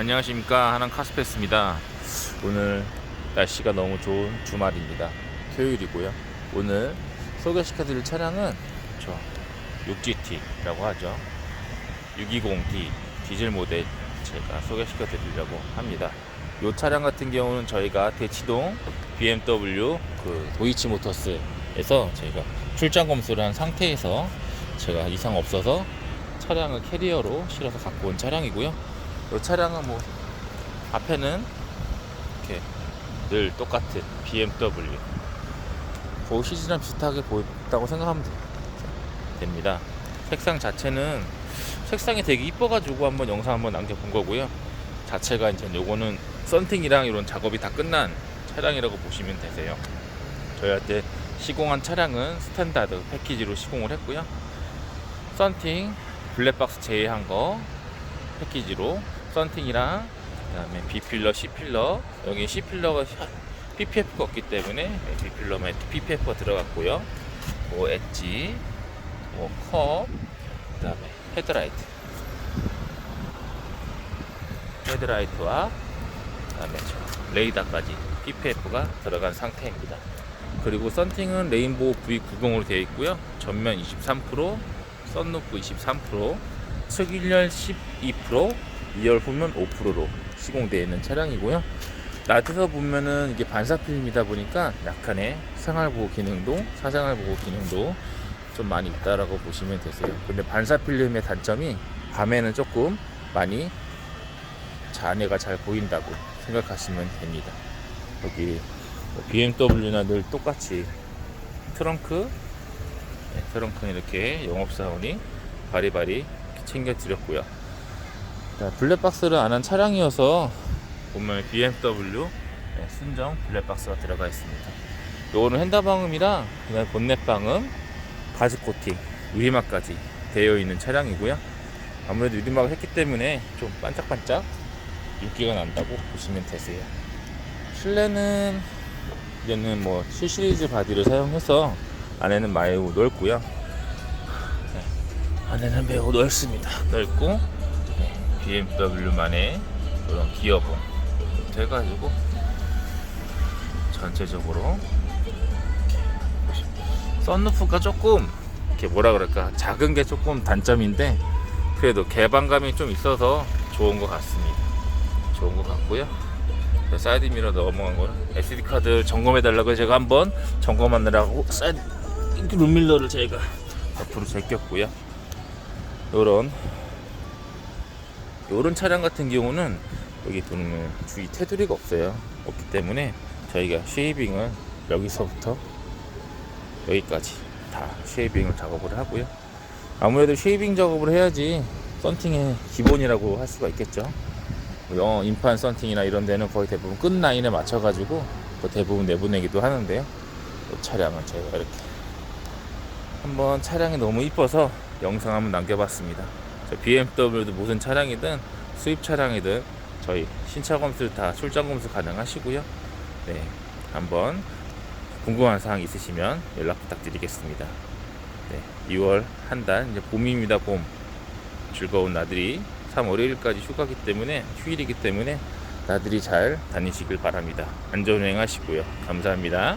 안녕하십니까. 하남 카스페스입니다. 오늘 날씨가 너무 좋은 주말입니다. 토요일이고요. 오늘 소개시켜 드릴 차량은 저 6GT라고 하죠. 620D 디젤 모델 제가 소개시켜 드리려고 합니다. 이 차량 같은 경우는 저희가 대치동 BMW 그 도이치 모터스에서 저희가 출장 검수를 한 상태에서 제가 이상 없어서 차량을 캐리어로 실어서 갖고 온 차량이고요 이 차량은 뭐 앞에는 이렇게 늘 똑같은 BMW 그 시즈랑 비슷하게 보였다고 생각하면 돼- 됩니다. 색상 자체는 색상이 되게 이뻐가지고 한번 영상 한번 남겨본 거고요. 자체가 이제 요거는 썬팅이랑 이런 작업이 다 끝난 차량이라고 보시면 되세요. 저희한테 시공한 차량은 스탠다드 패키지로 시공을 했고요. 썬팅 블랙박스 제외한 거 패키지로 썬팅이랑 그다음에 B 필러, C 필러 여기 C 필러가 PPF가 없기 때문에 B 필러만 PPF가 들어갔고요. 뭐 엣지, 뭐 컵, 그다음에 헤드라이트, 헤드라이트와 그다음에 저 레이더까지 PPF가 들어간 상태입니다. 그리고 썬팅은 레인보우 V90으로 되어 있고요. 전면 23%, 썬루프 23%, 측 1열 12%, 2열 후면 5%로 시공되어 있는 차량이고요. 낮에서 보면은 이게 반사 필름이다 보니까 약간의 생활보호 기능도 사생활보호 기능도 좀 많이 있다라고 보시면 되세요. 근데 반사 필름의 단점이 밤에는 조금 많이 잔해가 잘 보인다고 생각하시면 됩니다. 여기 뭐 BMW나 늘 똑같이 트렁크 네, 트렁크는 이렇게 영업사원이 바리바리 챙겨드렸고요. 자, 블랙박스를 안 한 차량이어서 보면 BMW 네, 순정 블랙박스가 들어가 있습니다. 요거는 핸다방음이랑 그다음 본넷 방음, 가죽 코팅, 유리막까지 되어 있는 차량이고요. 아무래도 유리막을 했기 때문에 좀 반짝반짝 윤기가 난다고 보시면 되세요. 실내는 이제는 뭐 7 시리즈 바디를 사용해서 안에는 매우 넓고요. 네, 안에는 매우 넓습니다. 넓고 네, BMW만의 그런 기어봉 돼가지고 전체적으로 썬루프가 조금 이렇게 뭐라 그럴까 작은 게 조금 단점인데 그래도 개방감이 좀 있어서 좋은 것 같습니다. 좋은 것 같고요. 자, 사이드 미러 넘어간 거는 SD 카드 점검해 달라고 제가 한번 점검하느라고 사이드 룸밀러를 제가 옆으로 제꼈고요. 요런 요런 차량 같은 경우는 여기 보면 주위 테두리가 없어요. 없기 때문에 저희가 쉐이빙을 여기서부터 여기까지 다 쉐이빙을 작업을 하고요. 아무래도 쉐이빙 작업을 해야지 썬팅의 기본이라고 할 수가 있겠죠. 어, 인판 썬팅이나 이런 데는 거의 대부분 끝 라인에 맞춰 가지고 그 대부분 내보내기도 하는데요. 이 차량은 제가 이렇게 한번 차량이 너무 이뻐서 영상 한번 남겨봤습니다. 저 BMW도 무슨 차량이든 수입 차량이든 저희 신차 검수를 다 출장 검수 가능하시고요. 네, 한번 궁금한 사항 있으시면 연락 부탁드리겠습니다. 네, 2월 한 달 이제 봄입니다. 봄 즐거운 나들이 3 월요일까지 휴가기 때문에 휴일이기 때문에 나들이 잘 다니시길 바랍니다. 안전운행하시고요. 감사합니다.